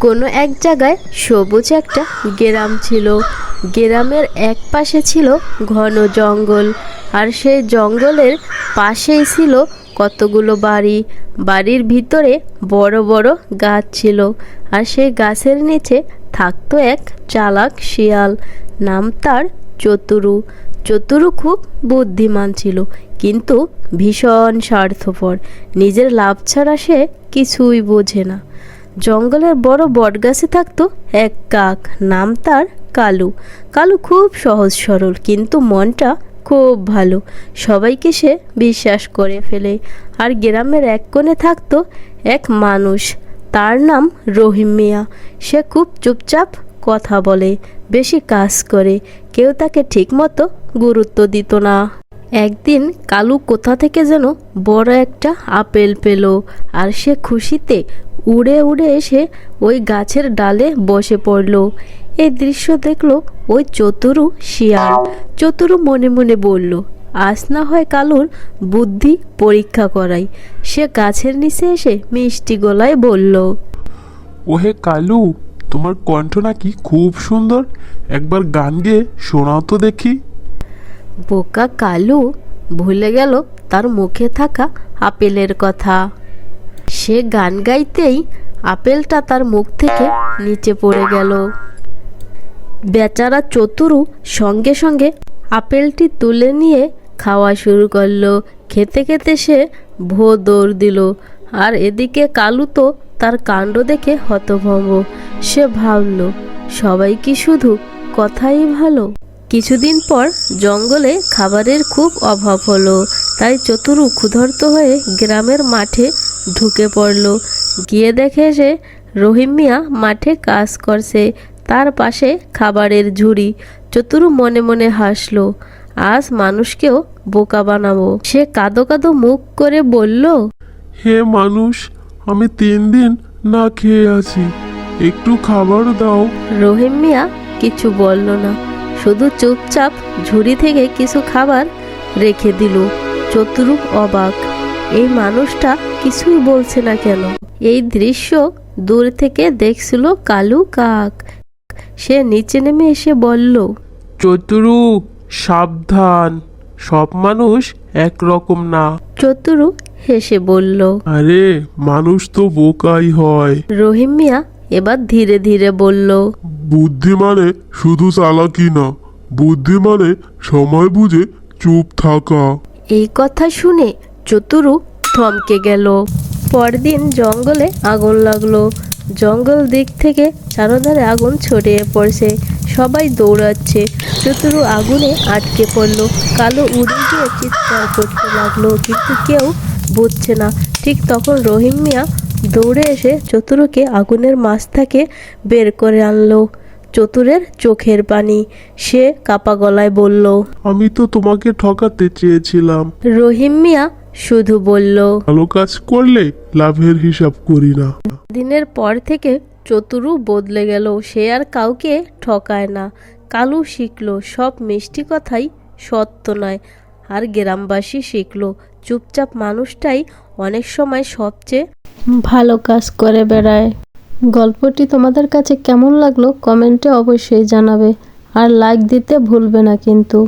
কোনো এক জায়গায় সবুজ একটা গ্রাম ছিল। গ্রামের এক পাশে ছিল ঘন জঙ্গল আর সেই জঙ্গলের পাশেই ছিল কতগুলো বাড়ি। বাড়ির ভিতরে বড় বড় গাছ ছিল আর সেই গাছের নিচে থাকতো এক চালাক শিয়াল। নাম তার চতুরু। চতুরু খুব বুদ্ধিমান ছিল কিন্তু ভীষণ স্বার্থপর। নিজের লাভ ছাড়া সে কিছুই বোঝে না। জঙ্গলের বড় বটগাছে থাকতো এক কাক, নাম তার কালু। কালু খুব সহজ সরল, কিন্তু মনটা খুব ভালো। সবাইকে সে বিশ্বাস করে ফেলে। আর গ্রামের এক কোণে থাকতো এক মানুষ। তার নাম রহিম মিয়া। সে খুব চুপচাপ কথা বলে, বেশি কাজ করে। কেউ তাকে ঠিকমতো গুরুত্ব দিত না। একদিন কালু কোথা থেকে যেন বড় একটা আপেল পেল, আর সে খুশিতে উড়ে উড়ে এসে ওই গাছের ডালে বসে পড়ল। এই দৃশ্য দেখল ওই চতুরু শিয়াল। চতুরু মনে মনে বলল আজ না হয় কালুর বুদ্ধি পরীক্ষা করাই। সে গাছের নিচে এসে মিষ্টি গলায় বলল ওহে কালু তোমার কণ্ঠ নাকি খুব সুন্দর। একবার গান গেয়ে শোনাও তো দেখি। বোকা কালু ভুলে গেল তার মুখে থাকা আপেলের কথা। সে গান গাইতেই আপেলটা তার মুখ থেকে নিচে পড়ে গেল। বেচারা চতুরু সঙ্গে সঙ্গে আপেলটি তুলে নিয়ে খাওয়া শুরু করল। খেতে খেতে সে ভো দৌড় দিল। আর এদিকে কালু তো তার কাণ্ড দেখে হতভম্ব। সে ভাবল, সবাই কি শুধু কথাই ভালো? কিছুদিন পর জঙ্গলে খাবারের খুব অভাব হলো। তাই চতুরু ক্ষুধার্ত হয়ে গ্রামের মাঠে ঢুকে পড়ল। গিয়ে দেখে সে রহিম মিয়া মাঠে কাজ করছে। তার পাশে খাবারের ঝুড়ি। চতুরু মনে মনে হাসলো আজ মানুষকেও বোকা বানাবো। সে কাদো কাদো মুখ করে বলল হে মানুষ আমি তিন দিন না খেয়ে আছি। একটু খাবার দাও। রহিম মিয়া কিছু বলল না। শুধু চুপচাপ ঝুড়ি থেকে কিছু খাবার রেখে দিল। চতুরু অবাক। এই মানুষটা কিছুই বলছে না কেন? এই দৃশ্য দূর থেকে দেখছিল কালু কাক। সে নিচে নেমে এসে বলল চতুরু সাবধান। সব মানুষ একরকম না। চতুরু হেসে বলল আরে মানুষ তো বোকাই হয়। রহিম মিয়া এবার ধীরে ধীরে বলল বুদ্ধি মানে শুধু চালাকি না বুদ্ধি মানে সময় বুঝে চুপ থাকা। এই কথা শুনে চতুরু থমকে গেল। পরদিন জঙ্গলে আগুন লাগল। জঙ্গল দিক থেকে চারধারে আগুন ছড়িয়ে পড়ছে। সবাই দৌড়াচ্ছে। চতুরু আগুনে আটকে পড়ল। কালো উড়ে গিয়ে চিৎকার করতে লাগল কিন্তু কেউ বুঝছে না। ঠিক তখন রহিম মিয়া দৌড়ে এসে চতুরুকে আগুনের মাছ থেকে বের করে আনলো। চতুরের চোখের পানি সে কাপা গলায় বলল আমি তো তোমাকে ঠকাতে চেয়েছিলাম। রহিম মিয়া শুধু বলল ভালো কাজ করলে লাভের হিসাব করি না। দিনের পর থেকে চতুরু বদলে গেল সে আর কাউকে ঠকায় না। কালু শিখলো সব মিষ্টি কথাই সত্য নয়। আর গ্রামবাসী শিখলো চুপচাপ মানুষটাই অনেক সময় সবচেয়ে ভালো কাজ করে বেড়ায়। গল্পটি তোমাদের কাছে কেমন লাগল কমেন্টে অবশ্যই জানাবে আর লাইক দিতে ভুলবে না কিন্তু।